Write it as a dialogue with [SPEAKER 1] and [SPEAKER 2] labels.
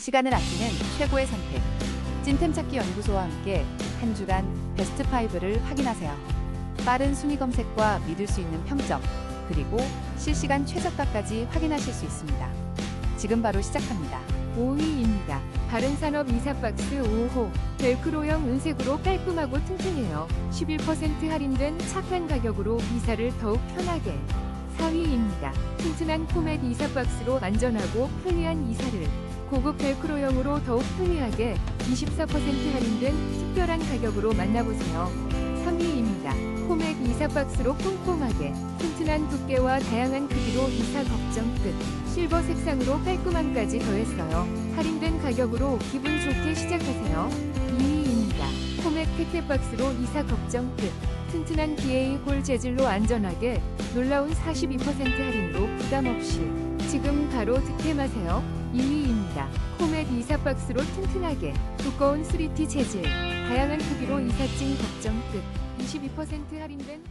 [SPEAKER 1] 시간을 아끼는 최고의 선택. 찐템 찾기 연구소와 함께 한 주간 베스트 5를 확인하세요. 빠른 순위 검색과 믿을 수 있는 평점, 그리고 실시간 최저가까지 확인하실 수 있습니다. 지금 바로 시작합니다.
[SPEAKER 2] 5위입니다. 바른산업 이사박스 5호 벨크로형 은색으로 깔끔하고 튼튼해요. 11% 할인된 착한 가격으로 이사를 더욱 편하게. 4위입니다. 튼튼한 포맷 이사박스로 안전하고 편리한 이사를 고급 벨크로형으로 더욱 편리하게 24% 할인된 특별한 가격으로 만나보세요. 3위입니다. 포맷 이사박스로 꼼꼼하게 튼튼한 두께와 다양한 크기로 이사 걱정 끝. 실버 색상으로 깔끔함까지 더했어요. 할인된 가격으로 기분 좋게 시작하세요. 2위입니다. 포맷 택배박스로 이사 걱정 끝. 튼튼한 BA 골 재질로 안전하게 놀라운 42% 할인으로 부담 없이 지금 바로 득템하세요. 2위입니다. 포맷 이사 박스로 튼튼하게 두꺼운 3T 재질 다양한 크기로 이삿짐 걱정 끝. 22% 할인된